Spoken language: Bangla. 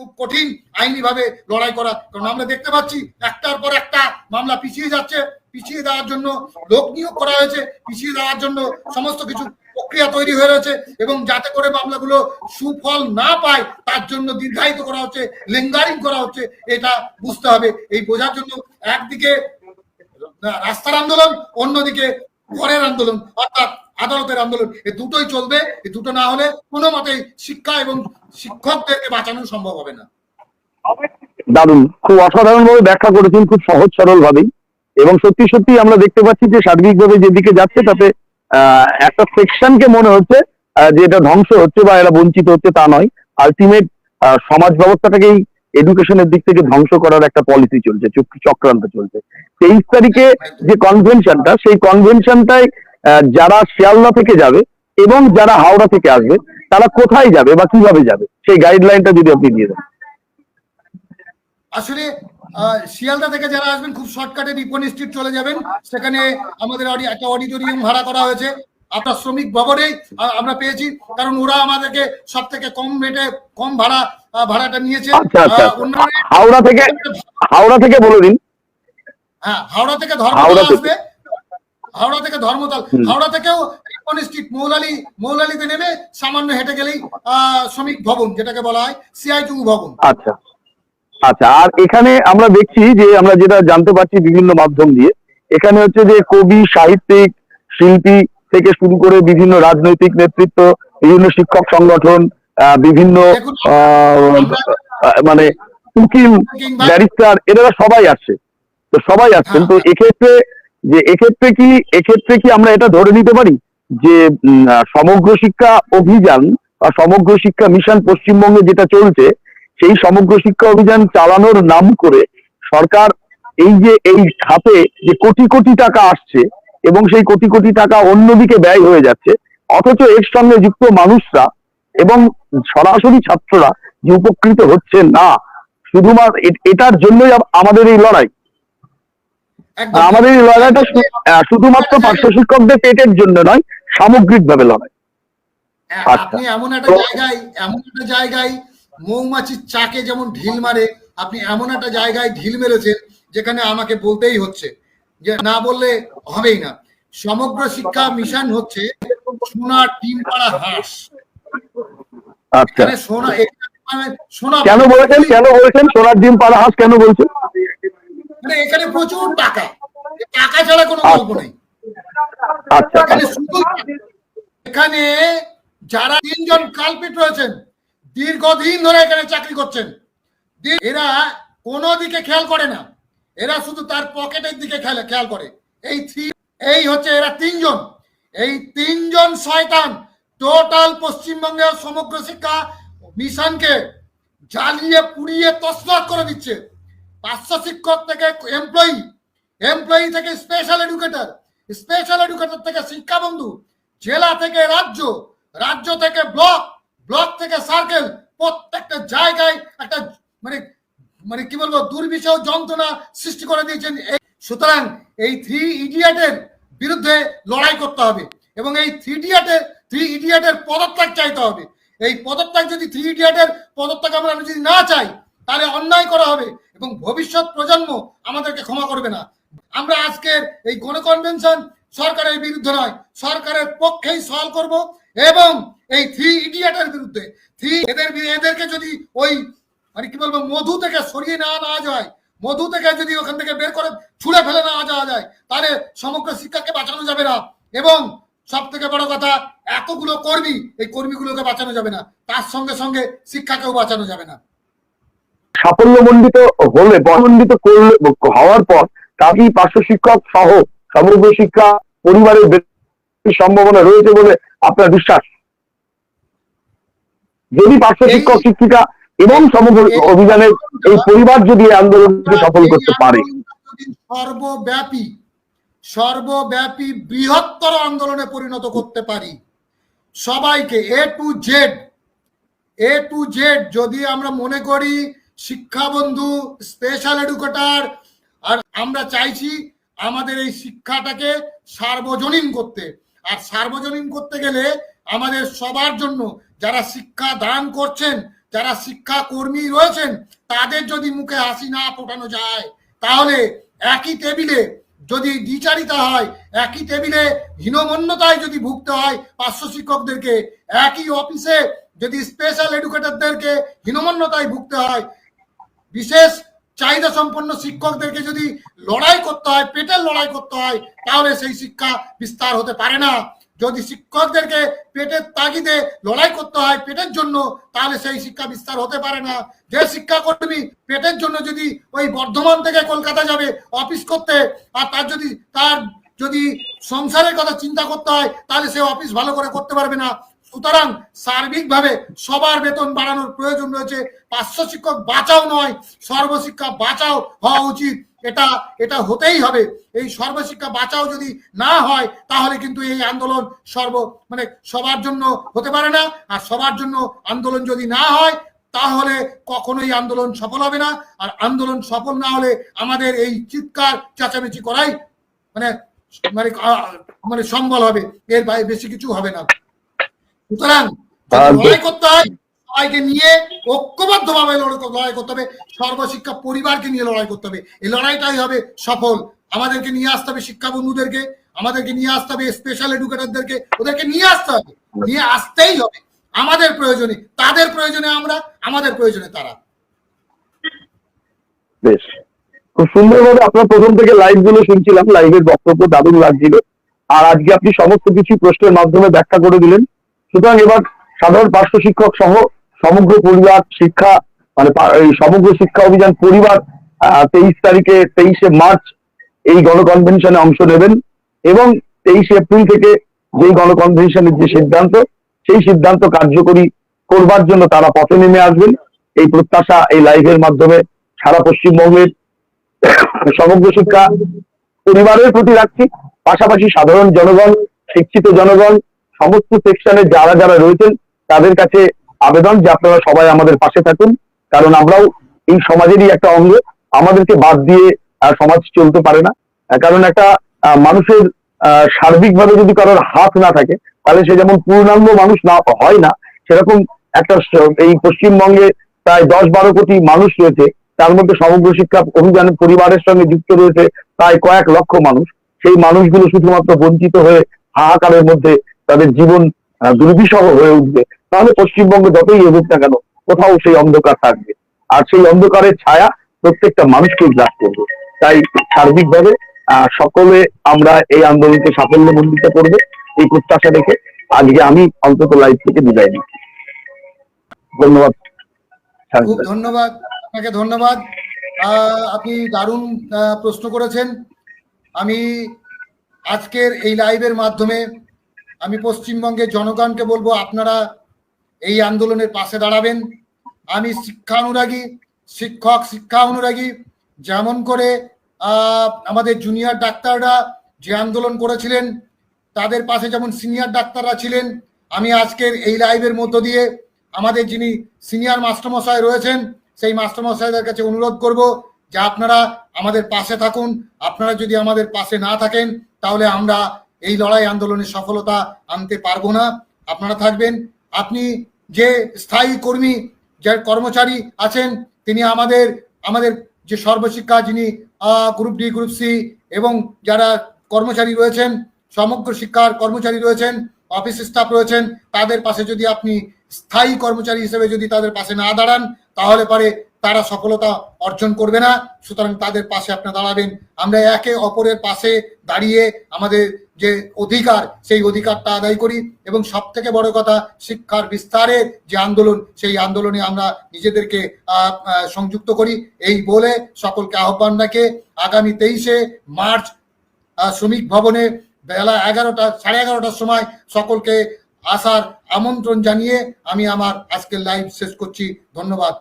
খুব কঠিন আইনি ভাবে লড়াই করা। কারণ আমরা দেখতে পাচ্ছি একটার পর একটা মামলা পিছিয়ে যাচ্ছে। পিছিয়ে দেওয়ার জন্য লোক নিয়োগ করা হয়েছে। পিছিয়ে দেওয়ার জন্য সমস্ত কিছু প্রক্রিয়া তৈরি হয়ে রয়েছে এবং যাতে করে মামলাগুলো সুফল না পায়, তার জন্য দীর্ঘায়িত করা হচ্ছে লেঙ্গারিং করা হচ্ছে, এটা বুঝতে হবে। এই বোঝার জন্য একদিকে রাস্তার আন্দোলন, অন্যদিকে ঘরের আন্দোলন। অর্থাৎ আদালতের আন্দোলন। এই দুটোই চলবে এই দুটো না হলে কোনো মতেই শিক্ষা এবং শিক্ষকদেরকে বাঁচানো সম্ভব হবে না। দারুণ। খুব অসাধারণ ভাবে ব্যাখ্যা করেছেন, খুব সহজ সরল ভাবেই এবং সত্যি সত্যি আমরা দেখতে পাচ্ছি যে সার্বিকভাবে যেদিকে যাচ্ছে, তাতে একটা সেকশনকে মনে হচ্ছে যে এটা ধ্বংস হচ্ছে বা এরা বঞ্চিত হচ্ছে তা নয়। আলটিমেট সমাজ ব্যবস্থাটাকেই এডুকেশনের দিক থেকে ধ্বংস করার একটা পলিসি চলছে চক্রান্ত চলছে। তেইশ তারিখে যে কনভেনশনটা সেই কনভেনশনটায় যারা শিয়ালদা থেকে যাবে এবং যারা হাওড়া থেকে আসবে তারা কোথায় যাবে বা কীভাবে যাবে? সেই গাইডলাইনটা যদি আপনি দিয়ে দেন। আসলে শিয়ালদা থেকে যারা আসবেন খুব শর্টকাটে রিপন স্ট্রিট চলে যাবেন। সেখানে আমাদের অডি- একটা অডিটোরিয়াম ভাড়া করা হয়েছে। আপনার শ্রমিক ভবনেই আহ, আমরা পেয়েছি। কারণ ওরা আমাদেরকে সব থেকে কম রেটে কম ভাড়া ভাড়াটা নিয়েছে। আচ্ছা আচ্ছা। হাওড়া থেকে হাওড়া থেকে বলে দিন। হ্যাঁ হাওড়া থেকে ধর্মতলা আসবে। হাওড়া থেকে ধর্মতল হাওড়া থেকেও রিপন স্ট্রিট মৌলালি মৌলালিতে নেমে সামান্য হেঁটে গেলেই শ্রমিক ভবন যেটাকে বলা হয় সিআইটু ভবন। আচ্ছা আচ্ছা আর এখানে আমরা দেখছি যে আমরা যেটা জানতে পারছি বিভিন্ন মাধ্যম দিয়ে এখানে হচ্ছে যে কবি সাহিত্যিক শিল্পী থেকে শুরু করে বিভিন্ন রাজনৈতিক নেতৃত্ব বিভিন্ন শিক্ষক সংগঠন বিভিন্ন মানে উকিল ব্যারিস্টার এরা সবাই আসছে। তো সবাই আসছেন। তো এক্ষেত্রে যে এক্ষেত্রে কি এক্ষেত্রে কি আমরা এটা ধরে নিতে পারি যে সমগ্র শিক্ষা অভিযান বা সমগ্র শিক্ষা মিশন পশ্চিমবঙ্গে যেটা চলছে, সেই সমগ্র শিক্ষা অভিযান চালানোর নাম করে সরকার এই যে, এই খাতে যে কোটি কোটি টাকা আসছে এবং সেই কোটি কোটি টাকা অন্যদিকে ব্যয় হয়ে যাচ্ছে, অথচ এর সঙ্গে যুক্ত মানুষরা এবং সরাসরি ছাত্ররা যে উপকৃত হচ্ছে না, শুধুমাত্র এটার জন্যই আমাদের এই লড়াই। আমাদের লড়াইটা শুধুমাত্র পার্শ্ব শিক্ষকদের পেটের জন্য নয় সামগ্রিকভাবে লড়াই। হ্যাঁ, আচ্ছা। আপনি এমন একটা জায়গায় এমন একটা জায়গায় মৌমাছির চাকে যেমন ঢিল মারে আপনি এমন একটা জায়গায় ঢিল মেরেছেন যেখানে আমাকে বলতেই হচ্ছে যে না বললে হবেই না। সমগ্র শিক্ষা মিশন হচ্ছে সোনা ডিম পাড়া হাঁস। আচ্ছা। সোনা কেন বলেছেন? কেন বলেছেন? সোনার ডিম পাড়া হাঁস কেন বলছেন? মানে এখানে প্রচুর টাকা। টাকা ছাড়া কোনো গল্প নেই। আচ্ছা এখানে শুধু এখানে যারা তিনজন কালপিট রয়েছেন দীর্ঘদিন ধরে এখানে চাকরি করছেন এরা কোনো দিকে খেয়াল করে না। এরা শুধু তার পকেটের দিকে খেয়াল খেয়াল করে। এই এই হচ্ছে এরা তিনজন। এই তিনজন শয়তান টোটাল পশ্চিমবঙ্গের সমগ্র শিক্ষা মিশনকে জ্বালিয়ে পুড়িয়ে তসনাত করে দিচ্ছে। পাঁচশো শিক্ষক থেকে এমপ্লয়ি এমপ্লয়ি থেকে স্পেশাল এডুকেটর স্পেশাল এডুকেটর থেকে শিক্ষাবন্ধু, জেলা থেকে রাজ্য রাজ্য থেকে ব্লক ব্লক থেকে সার্কেল প্রত্যেকটা জায়গায় একটা মানে মানে কি বলব, দুর্বিষহ যন্ত্রণা সৃষ্টি করে দিয়েছেন সুতরাং এই থ্রি ইডিয়েটের বিরুদ্ধে লড়াই করতে হবে এবং এই থ্রি ইডিয়েটের থ্রি ইডিয়েটের পদত্যাগ চাইতে হবে। এই পদত্যাগ যদি থ্রি ইডিয়েটের পদত্যাগ আমরা যদি না চাই তাহলে অন্যায় করা হবে এবং ভবিষ্যৎ প্রজন্ম আমাদেরকে ক্ষমা করবে না। আমরা আজকের এই গণকনভেনশন সরকারের বিরুদ্ধে নয়, সরকারের পক্ষেই সল করব এবং এই থ্রি ইডিয়েটের বিরুদ্ধে থ্রি এদের এদেরকে যদি ওই মানে কি বলব, মধু থেকে সরিয়ে নেওয়া না যায়, মধু থেকে যদি ওখান থেকে বের করে ছুঁড়ে ফেলে নেওয়া যাওয়া যায়, তাহলে সমগ্র শিক্ষাকে বাঁচানো যাবে না। এবং সব থেকে বড় কথা, এতগুলো কর্মী, এই কর্মীগুলোকে বাঁচানো যাবে না। তার সঙ্গে সঙ্গে শিক্ষাকেও বাঁচানো যাবে না। সাফল্যমণ্ডিত হলে মণ্ডিত করলে হওয়ার পর তাকেই পার্শ্ব শিক্ষক সহ সমগ্র শিক্ষা পরিবারের সম্ভাবনা রয়েছে বলে আপনার বিশ্বাস? যদি পার্শ্ব শিক্ষক শিক্ষিকা এবং সমগ্র অভিযানের এই পরিবার যদি আন্দোলনকে সফল করতে পারে। সর্বব্যাপী সর্বব্যাপী বৃহত্তর আন্দোলনে পরিণত করতে পারি সবাইকে A to Z A to Z যদি আমরা মনে করি শিক্ষাবন্ধু স্পেশাল এডুকেটার আর আমরা চাইছি আমাদের এই শিক্ষাটাকে সার্বজনীন করতে। আর সার্বজনীন করতে গেলে আমাদের সবার জন্য যারা শিক্ষা দান করছেন, যারা শিক্ষা কর্মী রয়েছেন, তাদের যদি মুখে হাসি না ফোটানো যায়, তাহলে একই টেবিলে যদি দ্বিচারিতা হয়, একই টেবিলে হীনমন্যতায় যদি ভুগতে হয়, পার্শ্ব শিক্ষকদেরকে একই অফিসে যদি স্পেশাল এডুকেটরদেরকে হীনমন্যতায় ভুগতে হয় বিশেষ চাহিদা সম্পন্ন শিক্ষকদেরকে যদি লড়াই করতে হয়, পেটের লড়াই করতে হয়, তাহলে সেই শিক্ষা বিস্তার হতে পারে না। যদি শিক্ষকদেরকে পেটের তাগিদে লড়াই করতে হয় পেটের জন্য, তাহলে সেই শিক্ষা বিস্তার হতে পারে না। যে শিক্ষাকর্মী পেটের জন্য যদি ওই বর্ধমান থেকে কলকাতা যাবে অফিস করতে, আর তার যদি তার যদি সংসারের কথা চিন্তা করতে হয়, তাহলে সে অফিস ভালো করে করতে পারবে না। সুতরাং সার্বিকভাবে সবার বেতন বাড়ানোর প্রয়োজন রয়েছে। পার্শ্ব শিক্ষক বাঁচাও নয়, সর্বশিক্ষা বাঁচাও হওয়া উচিত। এটা এটা হতেই হবে। এই সর্বশিক্ষা বাঁচাও যদি না হয়, তাহলে কিন্তু এই আন্দোলন সর্ব মানে সবার জন্য হতে পারে না। আর সবার জন্য আন্দোলন যদি না হয়, তাহলে কখনোই আন্দোলন সফল হবে না। আর আন্দোলন সফল না হলে আমাদের এই চিৎকার, চেঁচামেচি করাই মানে মানে মানে সম্বল হবে। এর বাইরে বেশি কিছু হবে না। সুতরাং লড়াই করতে হয় সবাইকে নিয়ে ঐক্যবদ্ধ ভাবে লড়াই করতে হবে সর্বশিক্ষা পরিবারকে নিয়ে লড়াই করতে হবে। এই লড়াইটাই হবে সফল। আমাদেরকে নিয়ে আসতে হবে শিক্ষা বন্ধুদেরকে আমাদেরকে নিয়ে আসতে হবে স্পেশাল এডুকেটরদেরকে ওদেরকে নিয়ে আসতে হবে। নিয়ে আসতেই হবে। আমাদের প্রয়োজনে তাদের প্রয়োজনে আমরা আমাদের প্রয়োজনে তারা। বেশ। খুব সুন্দরভাবে আপনার প্রথম থেকে লাইভগুলো শুনছিলাম লাইভের বক্তব্য দারুণ লাগছিল। আর আজকে আপনি সমস্ত কিছু প্রশ্নের মাধ্যমে ব্যাখ্যা করে দিলেন। সুতরাং এবার সাধারণ পার্শ্ব শিক্ষক সহ সমগ্র পরিবার শিক্ষা মানে সমগ্র শিক্ষা অভিযান পরিবার তেইশ তারিখে তেইশে মার্চ এই গণকনভেনশনে অংশ নেবেন এবং তেইশে এপ্রিল থেকে যেই গণকনভেনশনের যে সিদ্ধান্ত, সেই সিদ্ধান্ত কার্যকরী করবার জন্য তারা পথে নেমে আসবেন। এই প্রত্যাশা এই লাইভের মাধ্যমে সারা পশ্চিমবঙ্গের সমগ্র শিক্ষা পরিবারের প্রতি রাখছি। পাশাপাশি সাধারণ জনগণ, শিক্ষিত জনগণ সমস্ত সেকশনে যারা যারা রয়েছেন, তাদের কাছে আবেদন যে আপনারা সবাই আমাদের পাশে থাকুন। কারণ আমরাও এই সমাজেরই একটা অঙ্গ। আমাদেরকে বাদ দিয়ে সমাজ চলতে পারে না। কারণ একটা মানুষের সার্বিকভাবে যদি কারোর হাত না থাকে, তাহলে সে যেমন পূর্ণাঙ্গ মানুষ না, হয় না, সেরকম একটা এই পশ্চিমবঙ্গে প্রায় দশ বারো কোটি মানুষ রয়েছে। তার মধ্যে সমগ্র শিক্ষা অভিযানের পরিবারের সঙ্গে যুক্ত রয়েছে প্রায় কয়েক লক্ষ মানুষ। সেই মানুষগুলো শুধুমাত্র বঞ্চিত হয়ে হাহাকারের মধ্যে তাদের জীবন দুর্বিষহ হয়ে উঠবে। তাহলে পশ্চিমবঙ্গ যতই এগোক না কেন, কোথাও সেই অন্ধকার থাকবে। আর সেই অন্ধকারের ছায়া প্রত্যেকটা মানুষকে গ্রাস করবে। তাই সার্বিকভাবে সকলে আমরা এই আন্দোলনকে সাফল্য মণ্ডিত করবে, এই প্রত্যাশা রেখে আজকে আমি অন্তত লাইভ থেকে বিদায় নিচ্ছি। ধন্যবাদ। ধন্যবাদ, আপনাকে ধন্যবাদ। আপনি দারুণ প্রশ্ন করেছেন। আমি আজকের এই লাইভের মাধ্যমে আমি পশ্চিমবঙ্গের জনগণকে বলব, আপনারা এই আন্দোলনের পাশে দাঁড়াবেন। আমি শিক্ষা অনুরাগী, শিক্ষক, শিক্ষা অনুরাগী, যেমন করে আমাদের জুনিয়র ডাক্তাররা যে আন্দোলন করেছিলেন, তাদের পাশে যেমন সিনিয়র ডাক্তাররা ছিলেন, আমি আজকের এই লাইভের মধ্য দিয়ে আমাদের যিনি সিনিয়র মাস্টারমশাই রয়েছেন, সেই মাস্টারমশাইদের কাছে অনুরোধ করব যে আপনারা আমাদের পাশে থাকুন। আপনারা যদি আমাদের পাশে না থাকেন, তাহলে আমরা এই লড়াই আন্দোলনের সফলতা আনতে পারব না। আপনারা থাকবেন। আপনি যে স্থায়ী কর্মী, যার কর্মচারী আছেন, তিনি আমাদের আমাদের যে সর্বশিক্ষা, যিনি গ্রুপ ডি গ্রুপ সি এবং যারা কর্মচারী রয়েছেন, সমগ্র শিক্ষার কর্মচারী রয়েছেন অফিস স্টাফ রয়েছেন, তাদের পাশে যদি আপনি স্থায়ী কর্মচারী হিসেবে যদি তাদের পাশে না দাঁড়ান, তাহলে পরে তারা সফলতা অর্জন করবে না। সুতরাং তাদের পাশে আপনি দাঁড়াবেন। আমরা একে অপরের পাশে দাঁড়িয়ে আমাদের যে অধিকার, সেই অধিকারটা আদায় করি। এবং সব থেকে বড় কথা, শিক্ষার বিস্তারের যে আন্দোলন, সেই আন্দোলনে আমরা নিজেদেরকে সংযুক্ত করি। এই বলে সকলকে আহ্বান রাখে। আগামী তেইশে মার্চ শ্রমিক ভবনে বেলা এগারোটা, সাড়ে এগারোটার সময় সকলকে আসার আমন্ত্রণ জানিয়ে আমি আমার আজকের লাইভ শেষ করছি। ধন্যবাদ।